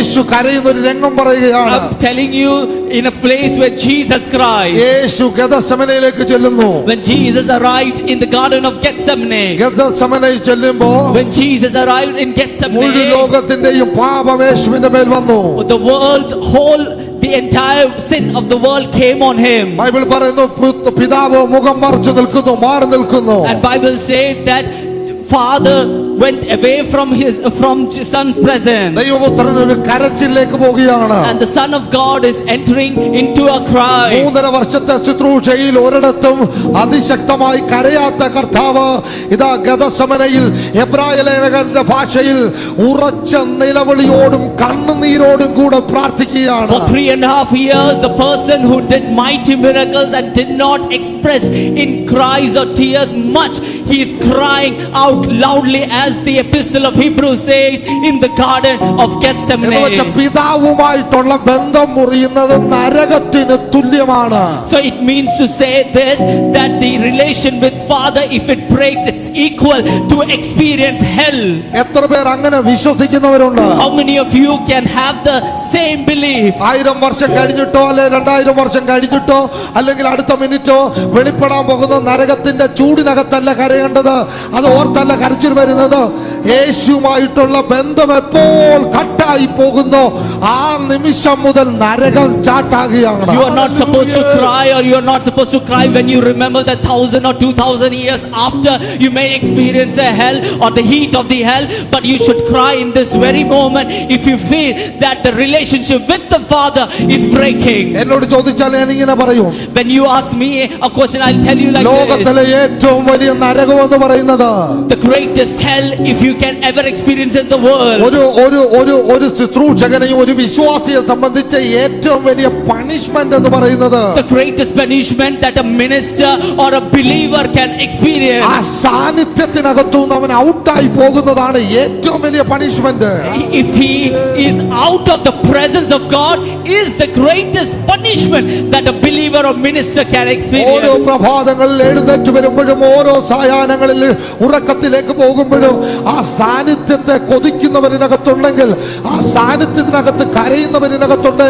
യേശു കരയുന്ന ഒരു രംഗം പറയുകയാണ് I'm telling you, in a place where Jesus Christ, യേശു ഗതസമനയിലേക്ക് ചെല്ലുന്നു when Jesus arrived in the Garden of Gethsemane, ഗതസമനയിൽ ചെല്ലുമ്പോ when Jesus arrived in മുഴു Gethsemane, ലോകത്തിന്റെയും പാപം യേശുവിന്റെ മേൽ വന്നു the world's whole, the entire sin of the world came on him. Bible പറയുന്നു പു- പിതാവ് മുഖം മറച്ചു നിൽക്കുന്നു മാറി നിൽക്കുന്നു And Bible said that father went away from his from son's presence. ദൈവപുത്രൻ ഒരു കരച്ചിലേക്ക് പോവുകയാണ് And the Son of God is entering into a cry. മൂന്നര വർഷത്തെ ശുശ്രൂഷയിൽ ഒരിടത്തും അതിശക്തമായി കരയാത്ത കർത്താവ് ഇതാ ഗതസമനയിൽ എബ്രായ ലേഖകന്റെ ഭാഷയിൽ ഉറച്ച നിലവിളിയോടും കണ്ണുനീരോടും കൂടെ പ്രാർത്ഥിക്കുകയാണ് For three and a half years, the person who did mighty miracles and did not express in cries or tears much, he is crying out loudly, as the epistle of Hebrews says, in the garden of Gethsemane. പിതാവുമായിട്ടുള്ള ബന്ധം മുറിയുന്നത് നരകത്തിന് തുല്യമാണ് So it means to say this that the relation with Father, if it breaks, it's equal to experience hell. എത്ര പേർ അങ്ങനെ വിശ്വസിക്കുന്നവരുണ്ട് How many of you can have the same belief? ആയിരം വർഷം കഴിഞ്ഞിട്ടോ അല്ലെ രണ്ടായിരം വർഷം കഴിഞ്ഞിട്ടോ അല്ലെങ്കിൽ അടുത്ത മിനിറ്റോ വെളിപ്പെടാൻ പോകുന്ന നരകത്തിന്റെ ചൂടിനകത്തല്ല കരയേണ്ടത് അത് ഓർത്തല്ല കരച്ചിൽ വരുന്നത് Cristo. യേശുവുമായിട്ടുള്ള ബന്ധം എപ്പോൾ കട്ടായി പോകുന്നോ ആ നിമിഷം മുതൽ നരകം ചാട്ടാകുകയാണ് You are not supposed to cry, or you are not supposed to cry when you remember the thousand or two thousand years after you may experience the hell or the heat of the hell. But you should cry in this very moment if you feel that the relationship with the Father is breaking. എന്നോട് ചോദിച്ചാൽ ഞാൻ ഇങ്ങനെ പറയും When you ask me a question, I'll tell you like this ലോകത്തിലെ ഏറ്റവും വലിയ നരകം എന്ന് പറയുന്നത് The greatest hell, if you can ever experience in the world, ഒരു ഒരു ഒരു ഒരു ശുശ്രൂഷകനെയും ഒരു വിശ്വാസിയെ സംബന്ധിച്ച ഏറ്റവും വലിയ പണിഷ്മെന്റ് എന്ന് പറയുന്നത് the greatest punishment that a minister or a believer can experience. ആ സാന്നിധ്യത്തിനകത്തുനിന്ന് അവൻ ഔട്ടായി പോകുന്നതാണ് ഏറ്റവും വലിയ punishment if he is out of the presence of God is the greatest punishment that a believer or minister can ഓരോ experience. പ്രഭാതങ്ങളിൽ എഴുന്നേറ്റ് വരുമ്പോഴും ഓരോ സായാഹ്നങ്ങളിൽ ഉറക്കത്തിലേക്ക് പോകുമ്പോഴും ആ സാന്നിധ്യത്തെ കൊതിക്കുന്നവരിനകത്തുണ്ടെങ്കിൽ ആ സാന്നിധ്യത്തിനകത്ത് കരയുന്നവരിനകത്തുണ്ട്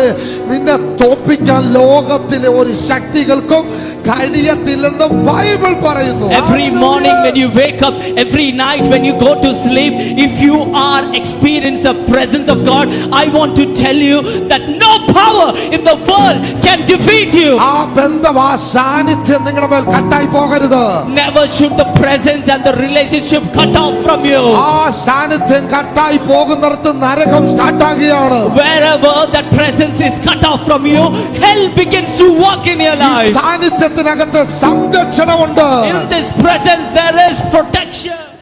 നിന്നെ തോപ്പിക്കാൻ ലോകത്തിലെ ഒരു ശക്തികൾക്കും കഴിയത്തില്ലെന്ന് ബൈബിൾ പറയുന്നു Every morning when you wake up, every night when you go to sleep, if you are experience the presence of God, I want to tell you that no power in the world can defeat you. ആ ബന്ധം ആ സാന്നിധ്യം നിങ്ങളുടെ മേൽ കട്ടായി പോകരുത് Never should the presence and the relationship cut off from you. ആ സാന്നിധ്യം കട്ടായി പോകുന്നിടത്ത് നരകം സ്റ്റാർട്ടാകുകയാണ് wherever that presence is cut off from you, hell begins to walk in your life. In this presence there is protection.